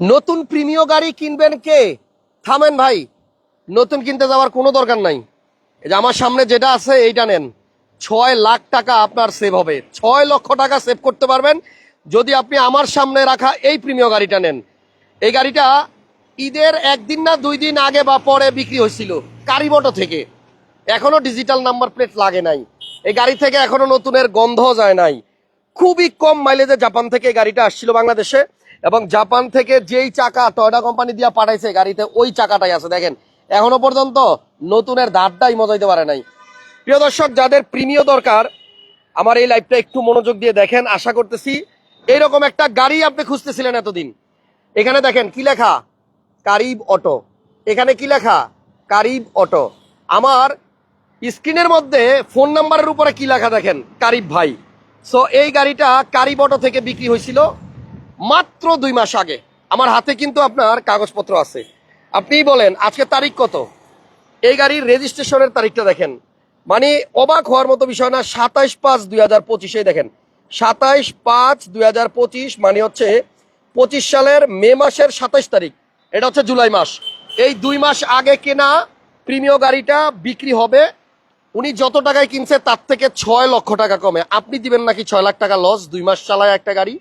নতুন প্রিমিয় গাড়ি কিনবেন কে? থামেন ভাই, নতুন কিনতে যাওয়ার কোনো দরকার নাই। এই যে আমার সামনে যেটা আছে, এইটা নেন। ছয় লাখ টাকা আপনার সেভ হবে। ছয় লক্ষ টাকা সেভ করতে পারবেন। যদি আপনি আমার সামনে রাখা এই প্রিমিয় গাড়িটা নেন। এই গাড়িটা ঈদের একদিন না দুই দিন আগে বা পরে বিক্রি হয়েছিল কারিবটো থেকে। এখনও ডিজিটাল নাম্বার প্লেট লাগে নাই। এই গাড়ি থেকে এখনও নতুনের গন্ধ যায় নাই। খুবই কম মাইলেজে জাপান থেকে এই গাড়িটা আসছিল বাংলাদেশে। এবং জাপান থেকে যেই চাকা টয়টা কোম্পানি দিয়ে পাঠাইছে গাড়িতে, ওই চাকাটাই আছে। দেখেন, এখনও পর্যন্ত নতুনের দাঁতটাই মজাইতে পারে নাই। প্রিয় দর্শক, যাদের প্রিমিয় দরকার, আমার এই লাইভটা একটু মনোযোগ দিয়ে দেখেন, আশা করতেছি এইরকম একটা গাড়ি আপনি খুঁজতেছিলেন এতদিন। এখানে দেখেন, কি লেখা? কারিব অটো। এখানে কি লেখা? কারিব অটো। আমার স্ক্রিনের মধ্যে ফোন নাম্বারের উপরে কি লেখা দেখেন? কারিব ভাই। সো এই গাড়িটা কারিব অটো থেকে বিক্রি হয়েছিল। মাত্র দুই মাস আগে। আমার হাতে কিন্তু আপনার কাগজপত্র আছে। আপনি বলেন, আজকে তারিখ কত? এই গাড়ির রেজিস্ট্রেশনের তারিখটা দেখেন। মানে অবাক হওয়ার মতো বিষয় না, সাতাইশ পাঁচ দুই হাজার পঁচিশে দেখেন। সাতাইশ পাঁচ দুই হাজার পঁচিশ মানে হচ্ছে পঁচিশ সালের মে মাসের সাতাইশ তারিখ। এটা হচ্ছে জুলাই মাস। এই দুই মাস আগে কেনা প্রিমিয় গাড়িটা বিক্রি হবে। উনি যত টাকায় কিনছে, তার থেকে ছয় লক্ষ টাকা কমে। আপনি দিবেন নাকি ছয় লাখ টাকা লস দুই মাস চালায় একটা গাড়ি।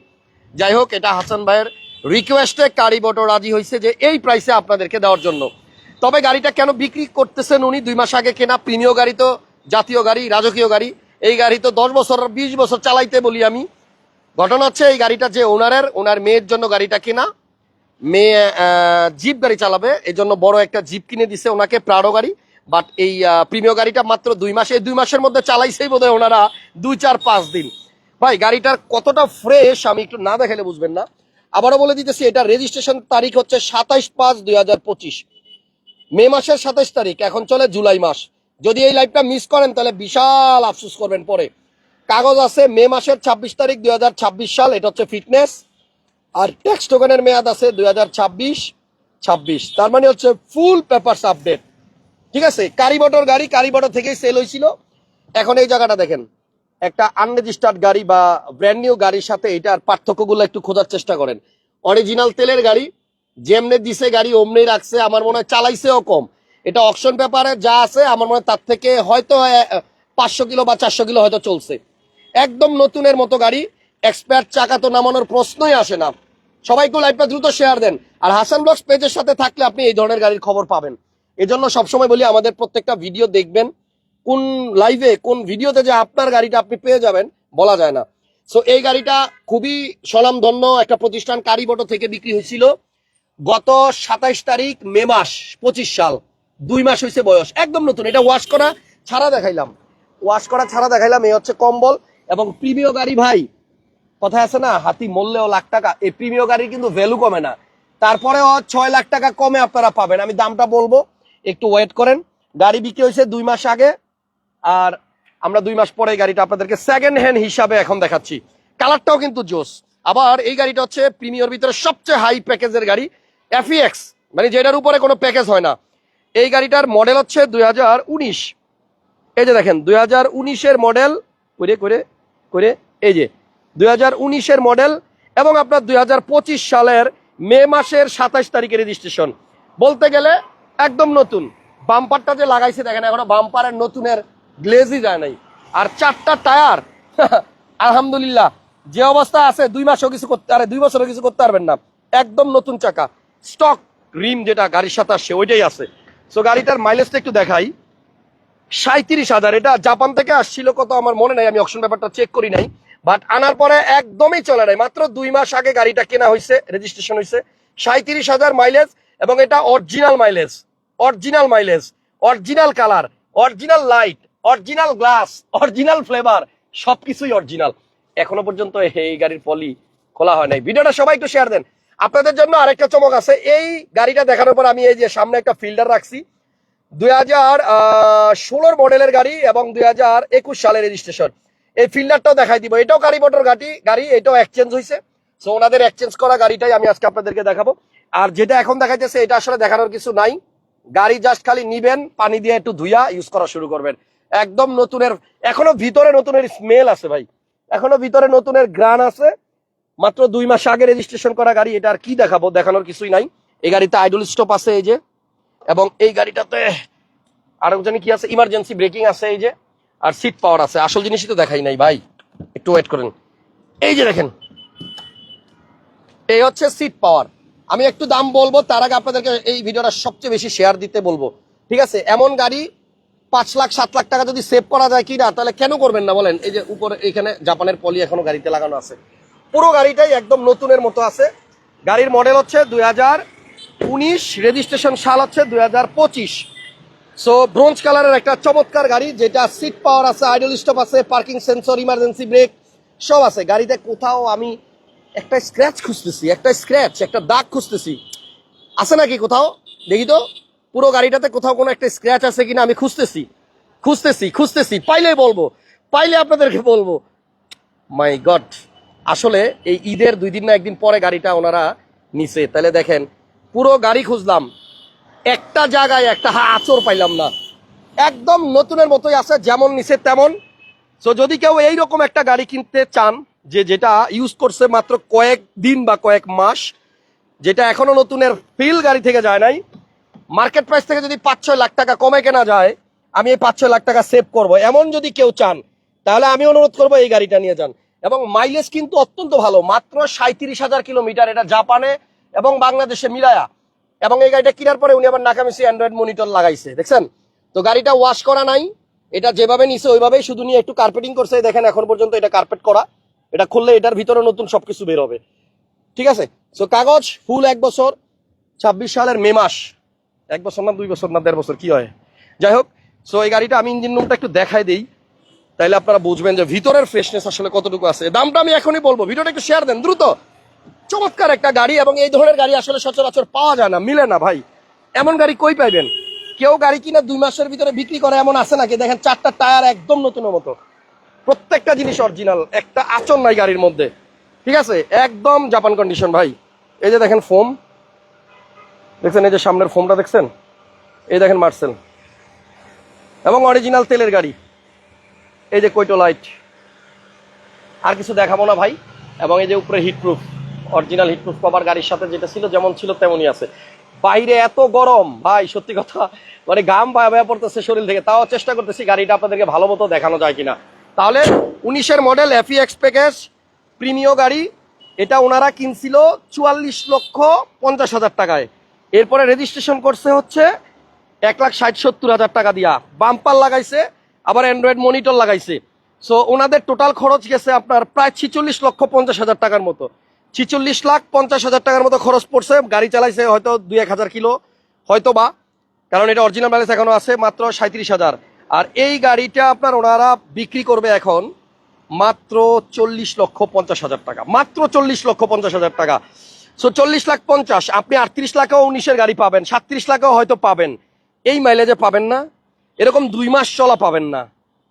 যাই হোক এটা হাসান ভাইয়ের রিকোয়েস্টে কারি বটো রাজি হয়েছে যে এই প্রাইসে আপনাদেরকে দেওয়ার জন্য। তবে গাড়িটা কেন বিক্রি করতেছেন উনি? দুই মাস আগে কেনা প্রিমিয় গাড়ি তো, জাতীয় গাড়ি, রাজকীয় গাড়ি। এই গাড়ি তো দশ বছর, বিশ বছর চালাইতে বলি আমি। ঘটনা হচ্ছে, এই গাড়িটা যে ওনারের ওনার মেয়ের জন্য গাড়িটা কেনা। মেয়ে জিপ গাড়ি চালাবে এই জন্য বড় একটা জিপ কিনে দিছে ওনাকে প্রাড়ো গাড়ি। বাট এই প্রিমিয় গাড়িটা মাত্র দুই মাসে দুই মাসের মধ্যে চালাইছেই বোধহয় ওনারা দুই, চার, পাঁচ দিন। ভাই, গাড়িটার কতটা ফ্রেশ আমি একটু না দেখালে বুঝবেন না। আবারও বলে দিতেছি, এটা রেজিস্ট্রেশন তারিখ হচ্ছে সাতাইশ পাঁচ দুই মে মাসের সাতাইশ তারিখ, এখন চলে জুলাই মাস। যদি এই লাইভটা মিস করেন, তাহলে বিশাল আফসোস করবেন পরে। কাগজ আছে, মে মাসের ছাব্বিশ তারিখ দুই হাজার ছাব্বিশ সাল, এটা হচ্ছে ফিটনেস আর ট্যাক্স টোকেনের মেয়াদ আছে দুই হাজার ছাব্বিশ ছাব্বিশ। তার মানে হচ্ছে ফুল পেপারস আপডেট ঠিক আছে? কারিবটর গাড়ি কারিবটর থেকেই সেল হয়েছিল। এখন এই জায়গাটা দেখেন। একটা আনরেজিস্টার্ড গাড়ি বা ব্র্যান্ড নিউ গাড়ির সাথে এটার পার্থক্যগুলো একটু খোঁজার চেষ্টা করেন। অরিজিনাল তেলের গাড়ি, যেমনে দিছে গাড়ি অমনি রাখছে, আমার মনে হয় চালাইছেও কম। এটা অকশন পেপারে যা আছে, আমার মনে হয় তার থেকে হয়তো পাঁচশো কিলো বা চারশো কিলো হয়তো চলছে। একদম নতুনের মতো গাড়ি এক্সপায়ার চাকা তো নামানোর প্রশ্নই আসে না। সবাইকে লাইভটা দ্রুত শেয়ার দেন। আর হাসান ব্লগস পেজের সাথে থাকলে আপনি এই ধরনের গাড়ির খবর পাবেন। এজন্য সবসময় বলি, আমাদের প্রত্যেকটা ভিডিও দেখবেন। কোন লাইভে কোন ভিডিওতে যে আপনার গাড়িটা আপনি পেয়ে যাবেন, বলা যায় না। সো এই গাড়িটা খুবই স্বনামধন্য একটা প্রতিষ্ঠান কারিবটো থেকে বিক্রি হয়েছিল। গত সাতাইশ তারিখ, মে মাস, পঁচিশ সাল, দুই মাস হয়েছে বয়স, একদম নতুন। এটা ওয়াশ করা ছাড়া দেখাইলাম। ওয়াশ করা ছাড়া দেখাইলাম, এই হচ্ছে কম্বল। এবং প্রিমিয় গাড়ি ভাই কথা আছে না, হাতি মূল্যেও লাখ টাকা। এই প্রিমিয় গাড়ির কিন্তু ভ্যালু কমে না। তারপরেও ছয় লাখ টাকা কমে আপনারা পাবেন। আমি দামটা বলব, একটু ওয়েট করেন। গাড়ি বিক্রি হয়েছে দুই মাস আগে। আর আমরা দুই মাস পরে এই গাড়িটা আপনাদেরকে সেকেন্ড হ্যান্ড হিসাবে এখন দেখাচ্ছি। কালারটাও কিন্তু জোস। আবার এই গাড়িটা হচ্ছে প্রিমিয়র ভিতরে সবচেয়ে হাই প্যাকেজের গাড়ি এফিএক্স মানে যেটার উপরে কোনো প্যাকেজ হয় না। এই গাড়িটার মডেল হচ্ছে দুই হাজার উনিশ। এই যে দেখেন, দুই হাজার উনিশের মডেল করে করে করে, এই যে, দুই হাজার উনিশের মডেল এবং আপনার দুই হাজার পঁচিশ সালের মে মাসের সাতাশ তারিখের রেজিস্ট্রেশন বলতে গেলে একদম নতুন। বাম্পারটা যে লাগাইছে, দেখেন এখনও বাম্পারের নতুনের গ্লেজই যায় নাই। আর চারটা টায়ার, আলহামদুলিল্লাহ, যে অবস্থা আছে, দুই মাসও কিছু করতে আরে দুই বছরও কিছু করতে পারবেন না। একদম নতুন চাকা। স্টক রিম যেটা, গাড়ির সাথে আসছে, ওইটাই আছে। সো গাড়িটার মাইলেজটা একটু দেখাই। সাঁত্রিশ হাজার, এটা জাপান থেকে আসছিল কত আমার মনে নাই, আমি অপশন ব্যাপারটা চেক করি নাই। বাট আনার পরে একদমই চলে নাই। মাত্র দুই মাস আগে গাড়িটা কেনা হয়েছে রেজিস্ট্রেশন হয়েছে। সাঁত্রিশ হাজার মাইলেজ এবং এটা original mileage original mileage original colour original light original glass original flavour সবকিছুই অরিজিনাল এখনও পর্যন্ত এই গাড়ির পলি খোলা হয় নাই। ভিডিওটা সবাই একটু শেয়ার দেন। আপনাদের জন্য আরেকটা চমক আছে। এই গাড়িটা দেখানোর পর আমি এই যে সামনে একটা ফিল্টার রাখছি। দুই হাজার ষোলোর মডেলের গাড়ি এবং দুই হাজার একুশ সালের রেজিস্ট্রেশন এই ফিল্ডারটাও দেখাই দিব। এটাও গাড়ি মোটর গাড়ি গাড়ি, এটাও এক্সচেঞ্জ হয়েছে সো ওনাদের এক্সচেঞ্জ করা গাড়িটাই আমি আজকে আপনাদেরকে দেখাবো। আর যেটা এখন দেখাইতেছে, এটা আসলে দেখানোর কিছু নাই। গাড়ি জাস্ট খালি নিবেন, পানি দিয়ে একটু ধুইয়া ইউজ করা শুরু করবেন। একদম নতুনের, এখনও ভিতরে নতুনের স্মেল আছে ভাই। এখনও ভিতরে নতুনের গ্রান আছে। মাত্র দুই মাস আগে রেজিস্ট্রেশন করা গাড়ি, এটা আর কি দেখাবো, দেখানোর কিছুই নাই। এই গাড়িতে আইডল স্টপ আছে এই যে। এবং এই গাড়িটাতে আর জানি কি আছে ইমার্জেন্সি ব্রেকিং আছে এই যে, আর সিট পাওয়ার আছে। আসল জিনিসই তো দেখাই নাই ভাই। একটু ওয়েট করেন। এই যে দেখেন, এই হচ্ছে সিট পাওয়ার আমি একটু দাম বলব, তার আগে আপনাদেরকে এই ভিডিওটা সবচেয়ে বেশি শেয়ার দিতে বলব। ঠিক আছে? এমন গাড়ি পাঁচ লাখ, সাত লাখ টাকা যদি সেভ করা যায় কি না তাহলে কেন করবেন না বলেন? এই যে উপরে, এখানে জাপানের পলি এখনও গাড়িতে লাগানো আছে। পুরো গাড়িটাই একদম নতুনের মতো আছে। গাড়ির মডেল হচ্ছে দুই হাজার উনিশ রেজিস্ট্রেশন সাল হচ্ছে দুই হাজার পঁচিশ। সো ব্রোঞ্জ কালারের একটা চমৎকার গাড়ি, যেটা সিট পাওয়ার আছে আইডল স্টপ আছে পার্কিং সেন্সর ইমার্জেন্সি ব্রেক সব আছে। গাড়িতে কোথাও আমি একটা স্ক্র্যাচ খুঁজতেছি, একটা স্ক্র্যাচ একটা দাগ খুঁজতেছি। আছে নাকি কোথাও? দেখি তো। পুরো গাড়িটাতে কোথাও কোনো একটা স্ক্র্যাচ আছে কিনা আমি খুঁজতেছি। খুঁজতেছি খুঁজতেছি। পাইলে বলব, পাইলে আপনাদেরকে বলব। মাই গড আসলে এই ঈদের দুই দিন না, একদিন পরে গাড়িটা ওনারা নিছে। তাহলে দেখেন, পুরো গাড়ি খুঁজলাম। একটা জায়গায় একটা হা, আচর পাইলাম না। একদম নতুনের মতোই আছে, যেমন নিচে তেমন। সো যদি কেউ এইরকম একটা গাড়ি কিনতে চান, যে যেটা ইউজ করছে মাত্র কয়েক দিন বা কয়েক মাস, যেটা এখনও নতুনের ফিল গাড়ি থেকে যায় নাই মার্কেট প্রাইস থেকে যদি পাঁচ ছয় লাখ টাকা কমে কেনা যায়, আমি এই পাঁচ ছয় লাখ টাকা সেভ করব। এমন যদি কেউ চান, তাহলে আমি অনুরোধ করব এই গাড়িটা নিয়ে যান। এবং মাইলেজ কিন্তু অত্যন্ত ভালো, মাত্র সাঁত্রিশ হাজার কিলোমিটার এটা জাপানে এবং বাংলাদেশে মিলায়া। এবং এই গাড়িটা কেনার পরে উনি আবার নাকামিসি অ্যান্ড্রয়েড মনিটর লাগাইছে, দেখছেন? তো গাড়িটা ওয়াশ করা নাই, এটা যেভাবে নিছে ওইভাবেই শুধু নিয়ে একটু কার্পেটিং করছে দেখেন এখন পর্যন্ত এটা কার্পেট করা। এটা খুললে এটার ভিতরে নতুন সবকিছু বের হবে। ঠিক আছে? সো কাগজ ফুল এক বছর, ছাব্বিশ সালের মে মাস। এক বছর না, দুই বছর না, দেড় বছর, কি হয়? যাই হোক সো এই গাড়িটা আমি ইঞ্জিন রুমটা একটু দেখাই দিই। তাইলে আপনারা বুঝবেন যে ভিতরের ফ্রেশনেস আসলে কতটুকু আছে। দামটা আমি এখনই বলব, ভিডিওটা একটু শেয়ার দেন, দ্রুত। চমৎকার একটা গাড়ি এবং এই ধরনের গাড়ি আসলে সচরাচর পাওয়া যায় না, মিলে না ভাই। এমন গাড়ি কই পাইবেন? কেউ গাড়ি কিনা দুই মাসের ভিতরে বিক্রি করে এমন আছে নাকি? দেখেন চারটা টায়ার একদম নতুনের মতো। প্রত্যেকটা জিনিস অরিজিনাল একটা আচর নাই গাড়ির মধ্যে। ঠিক আছে? একদম জাপান কন্ডিশন ভাই। এই যে দেখেন ফোম দেখছেন, এই যে সামনের ফোমটা দেখছেন? এই দেখেন মার্সেল এবং অরিজিনাল তেলের গাড়ি। এই যে কৈটো লাইট আর কিছু দেখাবো না ভাই। এবং এই যে উপরে হিটপ্রুফ অরিজিনাল হিটপ্রুফ কভার গাড়ির সাথে যেটা ছিল, যেমন ছিল তেমনই আছে। বাইরে এত গরম, ভাই, সত্যি কথা। মানে গাম বায়া পড়তেছে শরীর থেকে। তাও চেষ্টা করতেছি গাড়িটা আপনাদেরকে ভালো মতো দেখানো যায় কিনা। তাহলে উনিশের model F X package premium গাড়ি। এটা ওনারা কিনছিল চুয়াল্লিশ লক্ষ পঞ্চাশ হাজার টাকায়। এরপরে রেজিস্ট্রেশন করছে হচ্ছে এক লাখ ষাট সত্তর হাজার টাকা দিয়া। বাম্পার লাগাইছে, আবার অ্যান্ড্রয়েড মনিটর লাগাইছে। সো ওনাদের টোটাল খরচ গেছে আপনার প্রায় ছিচল্লিশ লক্ষ পঞ্চাশ হাজার টাকার মতো। ছিচল্লিশ লাখ পঞ্চাশ হাজার টাকার মতো খরচ পড়ছে, গাড়ি চালাইছে হয়তো দুই এক হাজার কিলো হয়তো বা কারণ এটা অরিজিনাল ব্যালেন্স এখনও আছে মাত্র সাঁত্রিশ হাজার। আর এই গাড়িটা আপনার ওনারা বিক্রি করবে এখন মাত্র চল্লিশ লক্ষ পঞ্চাশ হাজার টাকা। মাত্র চল্লিশ লক্ষ পঞ্চাশ হাজার টাকা। সো চল্লিশ লাখ পঞ্চাশ, আপনি আটত্রিশ লাখেও উনিশের গাড়ি পাবেন, সাতত্রিশ লাখেও হয়তো পাবেন। এই মাইলেজে পাবেন না, এরকম দুই মাস চলা পাবেন না।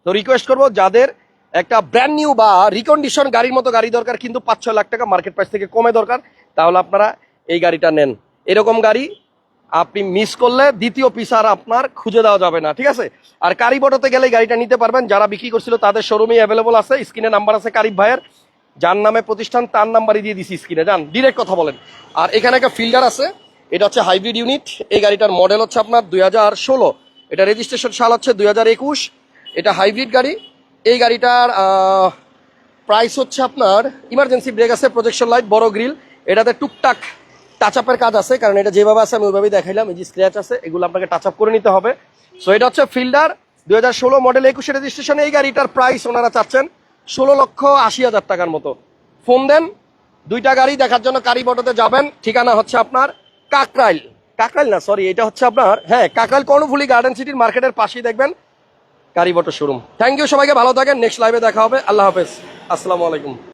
তো রিকোয়েস্ট করব, যাদের একটা ব্র্যান্ড নিউ বা রিকন্ডিশন গাড়ির মতো গাড়ি দরকার, কিন্তু পাঁচ, ছয় লাখ টাকা মার্কেট প্রাইস থেকে কমে দরকার, তাহলে আপনারা এই গাড়িটা নেন। এরকম গাড়ি আপনি মিস করলে দ্বিতীয় পিস আর আপনার খুঁজে দেওয়া যাবে না, ঠিক আছে? আর কারিবটতে গেলে এই গাড়িটা নিতে পারবেন। যারা বিক্রি করছিল, তাদের শোরুমে অ্যাভেলেবল আছে স্ক্রিনে নাম্বার আছে কারিব ভাইয়ের। যার নামে প্রতিষ্ঠান, তার নাম্বারই দিয়ে দিছি স্ক্রিনে যান ডিরেক্ট কথা বলেন। আর এখানে একটা ফিল্ডার আছে, এটা হচ্ছে হাইব্রিড ইউনিট এই গাড়িটার মডেল হচ্ছে আপনার দুই হাজার ষোলো। এটা রেজিস্ট্রেশন সাল হচ্ছে দুই হাজার একুশ। এটা হাইব্রিড গাড়ি। এই গাড়িটার প্রাইস হচ্ছে আপনার ইমার্জেন্সি ব্রেক আছে প্রজেকশন লাইট বড় গ্রিল এটাতে টুকটাক টাচ আপের কাজ আছে, কারণ এটা যেভাবে আছে, আমি ওইভাবেই দেখাইলাম। এই যে স্ক্র্যাচ আছে, এগুলো আপনাকে টাচ আপ করে নিতে হবে। সো এটা হচ্ছে ফিল্ডার দুই হাজার ষোলো মডেল একুশে রেজিস্ট্রেশন এই গাড়িটার প্রাইস ওনারা চাচ্ছেন ষোলো লক্ষ আশি হাজার টাকার মতো। ফোন দেন, দুইটা গাড়ি দেখার জন্য কারি কারিবটতে যাবেন। ঠিকানা হচ্ছে আপনার কাকরাইল। কাকরাইল না সরি এটা হচ্ছে আপনার হ্যাঁ কাকরাইল কর্ণফুলি গার্ডেন সিটির মার্কেটের পাশেই দেখবেন কারিবটো শোরুম থ্যাংক ইউ সবাইকে, ভালো থাকেন নেক্সট লাইভে দেখা হবে। আল্লাহ হাফেজ। আসসালামু আলাইকুম।